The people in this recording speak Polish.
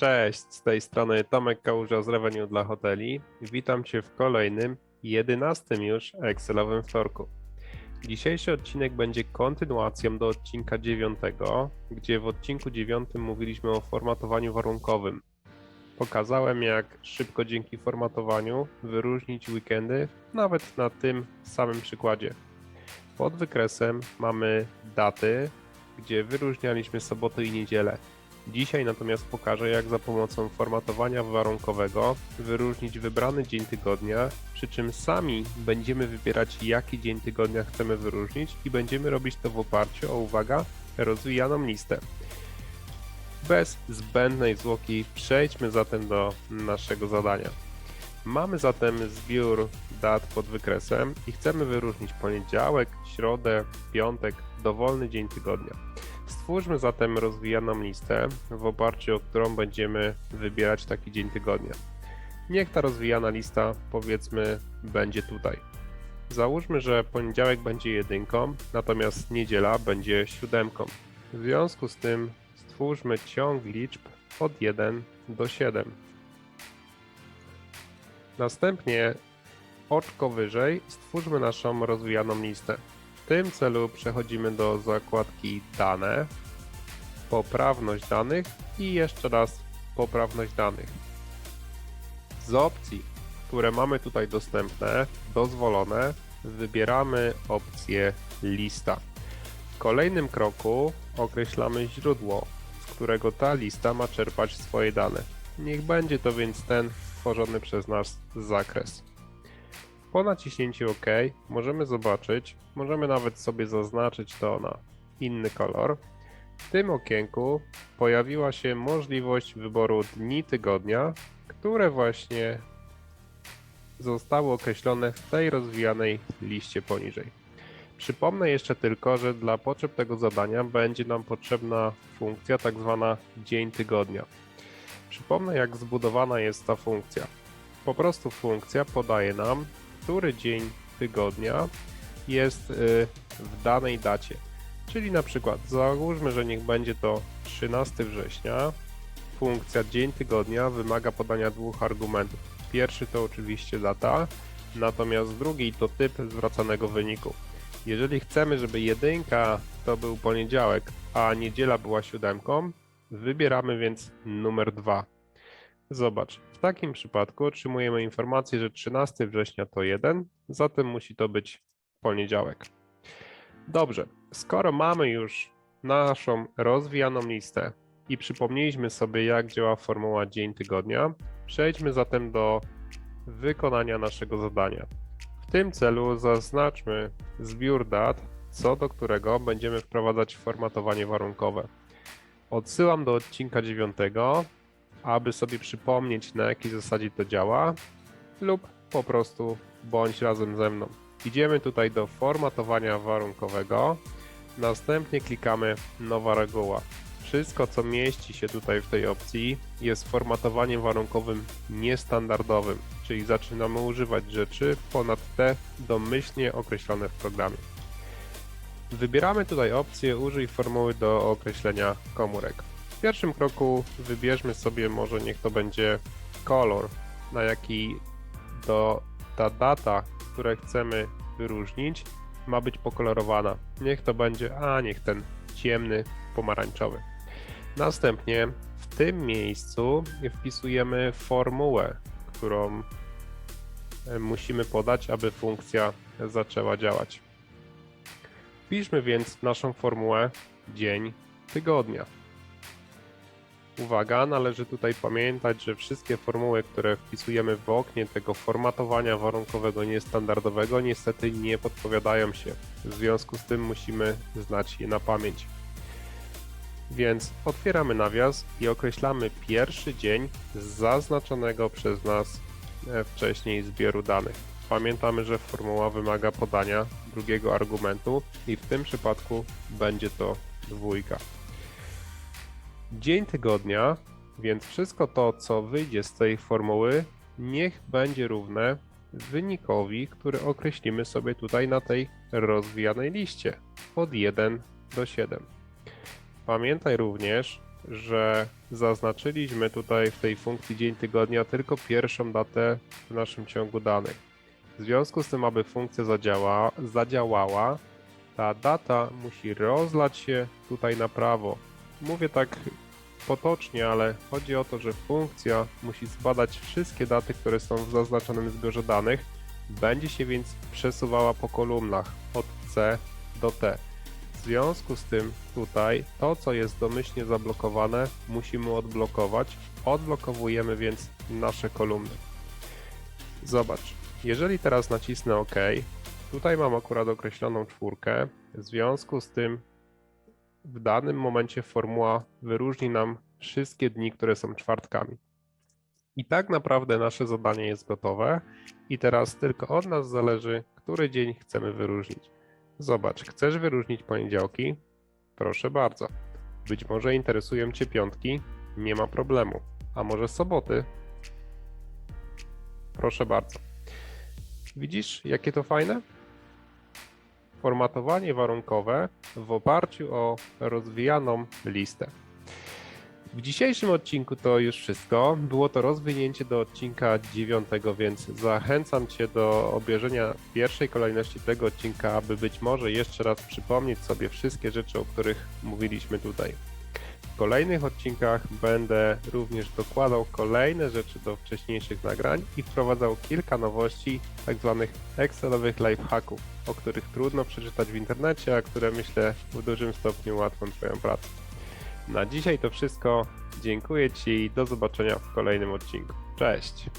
Cześć, z tej strony Tomek Kałuża z Revenue dla Hoteli. Witam Cię w kolejnym, jedenastym już Excelowym wtorku. Dzisiejszy odcinek będzie kontynuacją do odcinka dziewiątego, gdzie w odcinku dziewiątym mówiliśmy o formatowaniu warunkowym. Pokazałem, jak szybko dzięki formatowaniu wyróżnić weekendy, nawet na tym samym przykładzie. Pod wykresem mamy daty, gdzie wyróżnialiśmy soboty i niedzielę. Dzisiaj natomiast pokażę, jak za pomocą formatowania warunkowego wyróżnić wybrany dzień tygodnia, przy czym sami będziemy wybierać, jaki dzień tygodnia chcemy wyróżnić i będziemy robić to w oparciu o, uwaga, rozwijaną listę. Bez zbędnej zwłoki przejdźmy zatem do naszego zadania. Mamy zatem zbiór dat pod wykresem i chcemy wyróżnić poniedziałek, środę, piątek, dowolny dzień tygodnia. Stwórzmy zatem rozwijaną listę, w oparciu o którą będziemy wybierać taki dzień tygodnia. Niech ta rozwijana lista, powiedzmy, będzie tutaj. Załóżmy, że poniedziałek będzie jedynką, natomiast niedziela będzie siódemką. W związku z tym stwórzmy ciąg liczb od 1 do 7. Następnie oczko wyżej stwórzmy naszą rozwijaną listę. Tym celu przechodzimy do zakładki Dane, Poprawność danych i jeszcze raz Poprawność danych. Z opcji, które mamy tutaj dostępne, dozwolone, wybieramy opcję Lista. W kolejnym kroku określamy źródło, z którego ta lista ma czerpać swoje dane. Niech będzie to więc ten tworzony przez nas zakres. Po naciśnięciu OK możemy zobaczyć, możemy nawet sobie zaznaczyć to na inny kolor. W tym okienku pojawiła się możliwość wyboru dni tygodnia, które właśnie zostały określone w tej rozwijanej liście poniżej. Przypomnę jeszcze tylko, że dla potrzeb tego zadania będzie nam potrzebna funkcja tak zwana dzień tygodnia. Przypomnę jak zbudowana jest ta funkcja. Po prostu funkcja podaje nam który dzień tygodnia jest y, w danej dacie. Czyli na przykład załóżmy, że niech będzie to 13 września. Funkcja dzień tygodnia wymaga podania dwóch argumentów. Pierwszy to oczywiście data, natomiast drugi to typ zwracanego wyniku. Jeżeli chcemy, żeby jedynka to był poniedziałek, a niedziela była siódemką, wybieramy więc numer 2. Zobacz, w takim przypadku otrzymujemy informację, że 13 września to 1, zatem musi to być poniedziałek. Dobrze, skoro mamy już naszą rozwijaną listę i przypomnieliśmy sobie, jak działa formuła dzień tygodnia, przejdźmy zatem do wykonania naszego zadania. W tym celu zaznaczmy zbiór dat, co do którego będziemy wprowadzać formatowanie warunkowe. Odsyłam do odcinka 9, aby sobie przypomnieć, na jakiej zasadzie to działa, lub po prostu bądź razem ze mną. Idziemy tutaj do formatowania warunkowego, następnie klikamy nowa reguła. Wszystko, co mieści się tutaj w tej opcji, jest formatowaniem warunkowym niestandardowym, czyli zaczynamy używać rzeczy ponad te domyślnie określone w programie. Wybieramy tutaj opcję Użyj formuły do określenia komórek. W pierwszym kroku wybierzmy sobie, może niech to będzie kolor, na jaki to ta data, które chcemy wyróżnić, ma być pokolorowana. Niech to będzie, a niech ten ciemny, pomarańczowy. Następnie w tym miejscu wpisujemy formułę, którą e, musimy podać, aby funkcja zaczęła działać. Wpiszmy więc naszą formułę dzień tygodnia. Uwaga, należy tutaj pamiętać, że wszystkie formuły, które wpisujemy w oknie tego formatowania warunkowego niestandardowego niestety nie podpowiadają się. W związku z tym musimy znać je na pamięć. Więc otwieramy nawias i określamy pierwszy dzień zaznaczonego przez nas e, wcześniej zbioru danych. Pamiętamy, że formuła wymaga podania drugiego argumentu i w tym przypadku będzie to dwójka. Dzień tygodnia, więc wszystko to, co wyjdzie z tej formuły, niech będzie równe wynikowi, który określimy sobie tutaj na tej rozwijanej liście od 1 do 7. Pamiętaj również, że zaznaczyliśmy tutaj w tej funkcji dzień tygodnia tylko pierwszą datę w naszym ciągu danych. W związku z tym, aby funkcja zadziała, zadziałała, ta data musi rozlać się tutaj na prawo. Mówię tak potocznie, ale chodzi o to, że funkcja musi zbadać wszystkie daty, które są w zaznaczonym zbiorze danych. Będzie się więc przesuwała po kolumnach od C do T. W związku z tym tutaj to, co jest domyślnie zablokowane, musimy odblokować. Odblokowujemy więc nasze kolumny. Zobacz, jeżeli teraz nacisnę OK, tutaj mam akurat określoną czwórkę. W związku z tym w danym momencie formuła wyróżni nam wszystkie dni, które są czwartkami. I tak naprawdę nasze zadanie jest gotowe i teraz tylko od nas zależy, który dzień chcemy wyróżnić. Zobacz, chcesz wyróżnić poniedziałki? Proszę bardzo. Być może interesują Cię piątki? Nie ma problemu. A może soboty? Proszę bardzo. Widzisz, jakie to fajne? Formatowanie warunkowe w oparciu o rozwijaną listę. W dzisiejszym odcinku to już wszystko. Było to rozwinięcie do odcinka 9, więc zachęcam Cię do obejrzenia pierwszej kolejności tego odcinka, aby być może jeszcze raz przypomnieć sobie wszystkie rzeczy, o których mówiliśmy tutaj. Kolejnych odcinkach będę również dokładał kolejne rzeczy do wcześniejszych nagrań i wprowadzał kilka nowości, tak zwanych Excelowych lifehacków, o których trudno przeczytać w internecie, a które myślę w dużym stopniu ułatwią Twoją pracę. Na dzisiaj to wszystko. Dziękuję Ci i do zobaczenia w kolejnym odcinku. Cześć!